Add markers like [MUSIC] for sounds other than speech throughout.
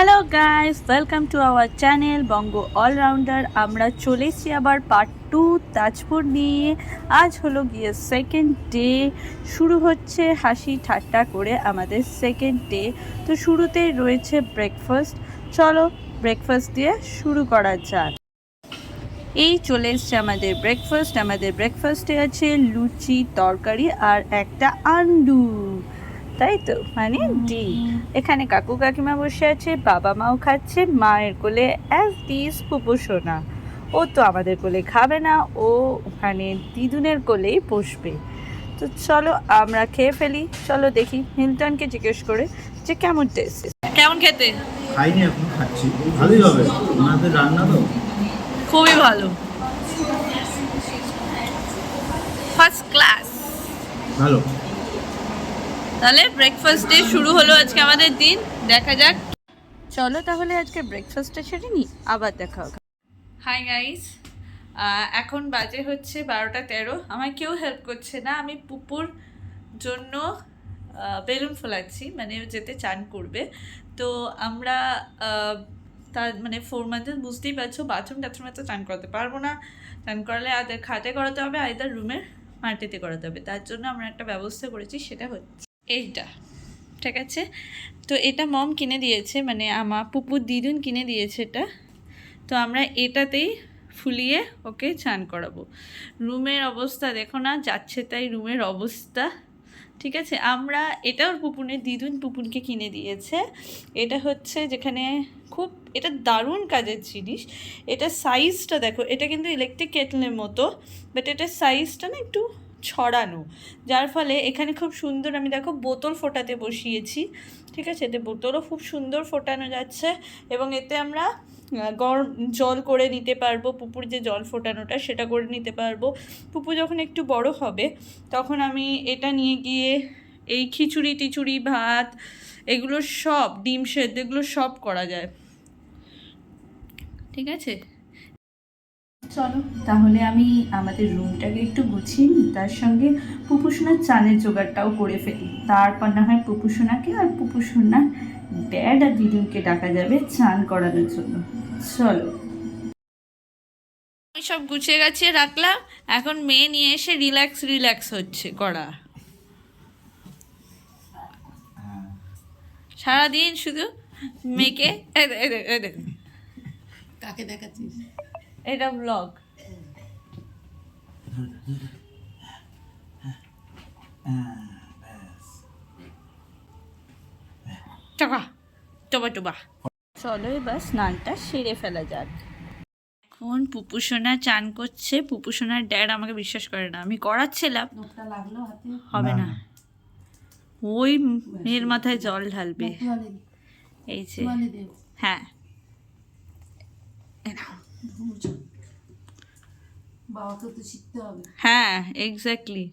Hello guys welcome to our channel Banga allrounder আমরা চলে এসেছি আবার পার্ট টু তাজপুর নিয়ে। আজ হলো গিয়ে সেকেন্ড ডে শুরু হচ্ছে হাসি ঠাট্টা করে আমাদের সেকেন্ড ডে তো শুরুতেই রয়েছে ব্রেকফাস্ট চলো ব্রেকফাস্ট দিয়ে শুরু করা যাক। এই চলে এসছে আমাদের ব্রেকফাস্ট আমাদের ব্রেকফাস্টে আছে লুচি, তরকারি আর একটা আন্ডু তাই তো মানে ডি এখানে কাকু কাকিমা বসে আছে বাবা মাও খাচ্ছে মায়ের কোলে অ্যাজ দিস পুপুসোনা ও তো আমাদের কোলে খাবে না ও ওখানে দিদুনের কোলেই বসবে। তো চলো আমরা খেয়ে ফেলি। চলো দেখি মিল্টনকে জিজ্ঞেস করে যে কেমন টেস্ট কেমন খেতে? খাইনি এখনও খাচ্ছি। ভালোই হবে। ওনাদের রান্না তো? খুবই ভালো। ফার্স্ট ক্লাস ভালো। তাহলে ব্রেকফাস্ট ডে শুরু হলো আজকে আমাদের দিন। দেখা যাক। চলো তাহলে আজকে ব্রেকফাস্টটা সেরে নি আবার দেখা হবে। হাই গাইস এখন বাজে হচ্ছে বারোটা তেরো। আমায় কেউ হেল্প করছে না। আমি পুপুর জন্য বেলুন ফোলাচ্ছি মানে যেতে চান করবে। তো আমরা তার মানে ফোর মান্থে বুঝতেই পারছ বাথরুম টাথরুমে তো চান করাতে পারব না। চান করালে আদের খাটে করাতে হবে আইদার রুমের মাটিতে করাতে হবে। তার জন্য আমরা একটা ব্যবস্থা করেছি সেটা হচ্ছে এইটা, ঠিক আছে? তো এটা মম কিনে দিয়েছে মানে আমার পুপুর দিদুন কিনে দিয়েছে এটা। তো আমরা এটাতেই ফুলিয়ে ওকে চান করাবো। রুমের অবস্থা দেখো না, যাচ্ছে তাই রুমের অবস্থা, ঠিক আছে? আমরা এটাও পুপুনের দিদুন পুপুনকে কিনে দিয়েছে। এটা হচ্ছে যেখানে খুব, এটা দারুণ কাজের জিনিস। এটা সাইজটা দেখো, এটা কিন্তু ইলেকট্রিক কেটলের মতো বাট এটার সাইজটা না একটু ছড়ানো। যার ফলে এখানে খুব সুন্দর আমি দেখো বোতল ফোটাতে বসিয়েছি, ঠিক আছে? এতে বোতলও খুব সুন্দর ফোটানো যাচ্ছে এবং এতে আমরা গরম জল করে নিতে পারব, পুকুর যে জল ফোটানোটা সেটা করে নিতে পারব। পুপু যখন একটু বড় হবে, তখন আমি এটা নিয়ে গিয়ে এই খিচুড়ি টিচুড়ি, ভাত, এগুলো সব, ডিম সেদ্ধ, এগুলো সব করা যায়। ঠিক আছে? চলো তাহলে আমি আমাদের রুমটাকে একটু গুছিয়ে নিই তার সঙ্গে পুপুসোনার চানের জোগাড়টাও করে ফেলি। তারপর না হয় পুপুসোনাকে আর পুপুসোনার ড্যাড আর দিদুনকে ডাকা যাবে চান করানোর জন্য। চলো। আমি সব গুছিয়ে গাছিয়ে রাখলাম এখন মেয়ে নিয়ে এসে রিল্যাক্স রিল্যাক্স হচ্ছে করা। সারাদিন শুধু মেয়েকে কাকে দেখাচ্ছিস? এটা ব্লগ টাকা টবা টবা চলো এবার স্নানটা সেরে ফেলা যাক। এখন পুপুসোনা চান করছে পুপুসোনার ড্যাড আমাকে বিশ্বাস করে না। আমি করাচ্ছিলাম নোকটা লাগল হাতে? হবে না, ওই মেয়ের মাথায় জল ঢালবে। এই যে। হ্যাঁ। বাবাকে তো শিখতে হবে হ্যাঁ এক্স্যাক্টলি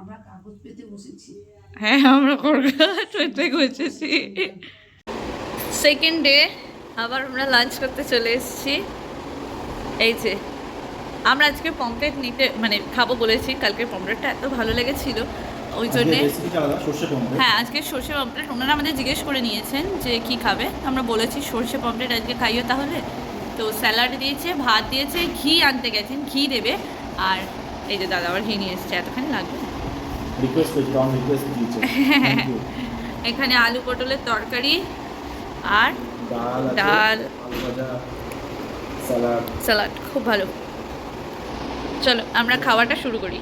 আমরা কাগজ পেতে বসেছি। হ্যাঁ আমরা কলকাতা বসেছি। সেকেন্ড ডে আবার আমরা লাঞ্চ করতে চলে এসেছি। এই যে আমরা আজকে পমপ্লেট নিতে মানে খাব বলেছি কালকে পমপ্লেটটা এত ভালো লেগেছিল। ওই জন্যে হ্যাঁ আজকে সর্ষে পমপ্লেট ওনারা আমাদের জিজ্ঞেস করে নিয়েছেন যে কি খাবে। আমরা বলেছি সর্ষে পমপ্লেট আজকে খাইও তাহলে। তো স্যালাড দিয়েছে ভাত দিয়েছে ঘি আনতে গেছেন ঘি দেবে। আর এই যে দাদা আবার ঘি নিয়ে এসছে এতখানি লাগবে. [LAUGHS] এখানে আলু পটলের তরকারি আর ডাল স্যালাড খুব ভালো। চলো আমরা খাওয়াটা শুরু করি।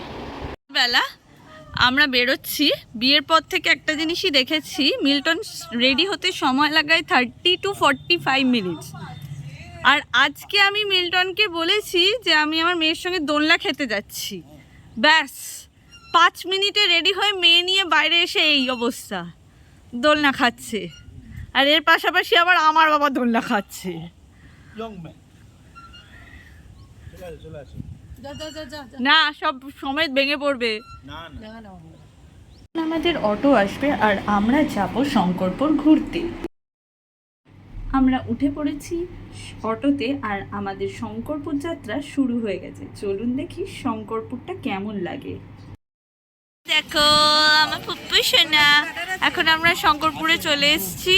বেলা আমরা বেরোচ্ছি। বিয়ের পর থেকে একটা জিনিসই দেখেছি, মিল্টন রেডি হতে সময় লাগায় thirty two forty five minutes আর আজকে আমি মিল্টনকে বলেছি যে আমি আমার মেয়ের সঙ্গে দোলনা খেতে যাচ্ছি। ব্যাস, পাঁচ মিনিটে রেডি হয়ে মেয়ে নিয়ে বাইরে এসে এই অবস্থা। দোলনা খাচ্ছে। আর এর পাশাপাশি আবার আমার বাবা দোলনা খাচ্ছে। চলে না সব সমেত ভেঙে পড়বে। না না। আমাদের অটো আসবে আর আমরা যাব শঙ্করপুর ঘুরতে। আমরা উঠে পড়েছি অটোতে আর আমাদের শঙ্করপুর যাত্রা শুরু হয়ে গেছে। চলুন দেখি শঙ্করপুরটা কেমন লাগে। দেখো আমার পুপ্পু সোনা এখন আমরা শঙ্করপুরে চলে এসেছি।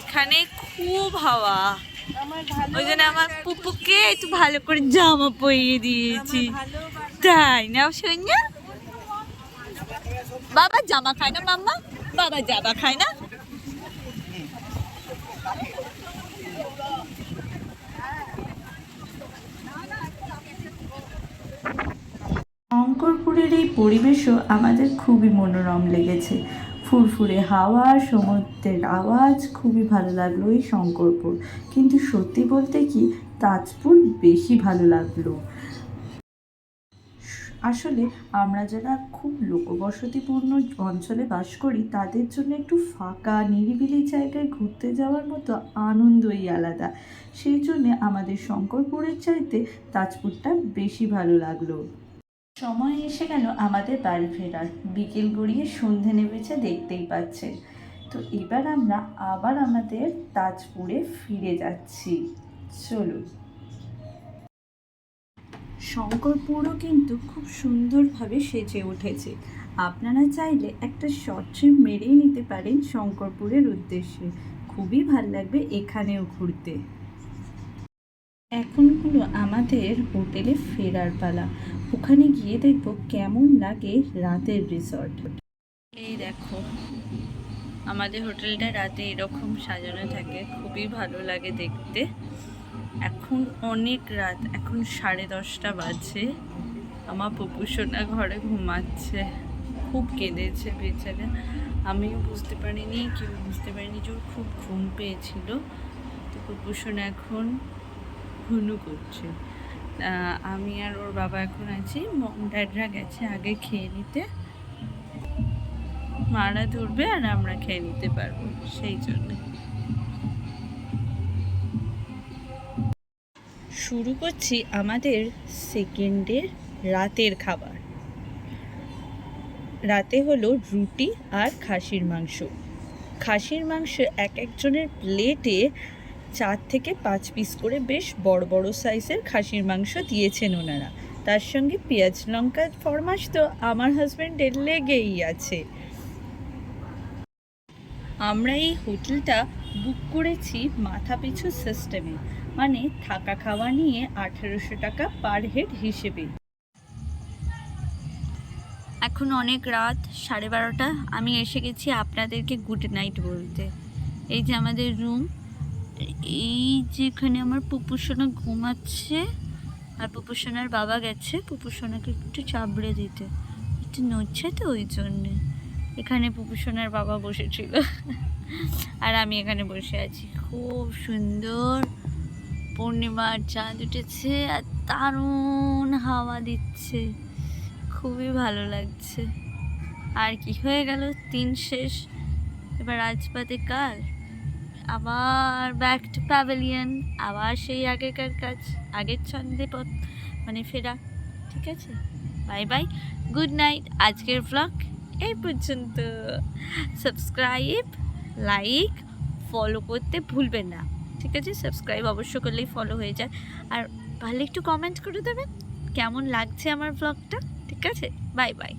এখানে খুব হাওয়া। ওই জন্য আমার পুপুকে একটু ভালো করে জামা পরিয়ে দিয়েছি। তাই না সোনিয়া। বাবা জামা খায় না মাম্মা? বাবা জামা খায় না? শঙ্করপুরের এই পরিবেশও আমাদের খুবই মনোরম লেগেছে। ফুরফুরে হাওয়া সমুদ্রের আওয়াজ খুবই ভালো লাগল এই শঙ্করপুর। কিন্তু সত্যি বলতে কি, তাজপুর বেশি ভালো লাগল। আসলে আমরা যারা খুব লোকবসতিপূর্ণ অঞ্চলে বাস করি, তাদের জন্য একটু ফাঁকা, নিরিবিলি জায়গায় ঘুরতে যাওয়ার মতো আনন্দই আলাদা। সেই জন্যে আমাদের শঙ্করপুরের চাইতে তাজপুরটা বেশি ভালো লাগল। সময় এসে গেল, আমাদের বাড়ি ফেরার। বিকেল গড়িয়ে সন্ধে নেমেছে দেখতেই পাচ্ছেন তো এবার আমরা আবার আমাদের তাজপুরে ফিরে যাচ্ছি। চলুন। শঙ্করপুরও কিন্তু খুব সুন্দরভাবে সেজে উঠেছে। আপনারা চাইলে একটা শর্ট ট্রিপ মেরেই নিতে পারেন শঙ্করপুরের উদ্দেশ্যে। খুবই ভালো লাগবে এখানেও ঘুরতে। এখন হলো আমাদের হোটেলে ফেরার পালা। ওখানে গিয়ে দেখব কেমন লাগে রাতের রিসর্ট এই দেখো, আমাদের হোটেলটা রাতে এরকম সাজানো থাকে, খুবই ভালো লাগে দেখতে। এখন অনেক রাত, এখন সাড়ে দশটা বাজে। আমার পুপুসোনা ঘরে ঘুমাচ্ছে, খুব কেঁদেছে বেচারে। আমিও বুঝতে পারিনি, কেউ বুঝতে পারিনি যে খুব ঘুম পেয়েছিল। তো পুপুসোনা এখন ঘুনু করছে। আমি আর ওর বাবা এখন আছি। মম ড্যাডরা গেছে আগে খেয়ে নিতে। মারা ধরবে আর আমরা খেয়ে নিতে পারব, সেই জন্য। শুরু করছি আমাদের সেকেন্ডের রাতের খাবার। রাতে হলো রুটি আর খাসির মাংস। খাসির মাংস এক একজনের প্লেটে চার থেকে পাঁচ পিস করে বেশ বড় বড় সাইজের খাসির মাংস দিয়েছেন ওনারা। তার সঙ্গে পেঁয়াজ লঙ্কা ফরমাস তো আমার হাজব্যান্ডের লেগেই আছে। আমরা এই হোটেলটা বুক করেছি মাথা পিছু সিস্টেমে মানে থাকা খাওয়া নিয়ে আঠেরোশো টাকা পার হেড হিসেবে। এখন অনেক রাত, সাড়ে বারোটা, আমি এসে গেছি আপনাদেরকে গুড নাইট বলতে। এই যে আমাদের রুম এই যেখানে আমার পুপুসোনা ঘুমাচ্ছে আর পুপুসোনার বাবা গেছে পুপুসোনাকে একটু চাবড়ে দিতে। একটু নড়ছে তো ওই জন্যে। এখানে পুপুসোনার বাবা বসেছিল। আর আমি এখানে বসে আছি। খুব সুন্দর পূর্ণিমার চাঁদ উঠেছে আর দারুণ হাওয়া দিচ্ছে। খুবই ভালো লাগছে। আর কি হয়ে গেল? তিন শেষ। এবার আজ বাদে কাল আবার ব্যাক টু প্যাভিলিয়ন আবার সেই আগেকার কাজ, আগের ছন্দে পথ মানে ফেরা, ঠিক আছে? বাই বাই গুড নাইট আজকের ব্লগ এই পর্যন্ত। সাবস্ক্রাইব লাইক ফলো করতে ভুলবেন না, ঠিক আছে? সাবস্ক্রাইব অবশ্য করলেই ফলো হয়ে যায়। আর ভালো একটু কমেন্ট করে দেবেন, কেমন লাগছে আমার ব্লগটা ঠিক আছে? Bye by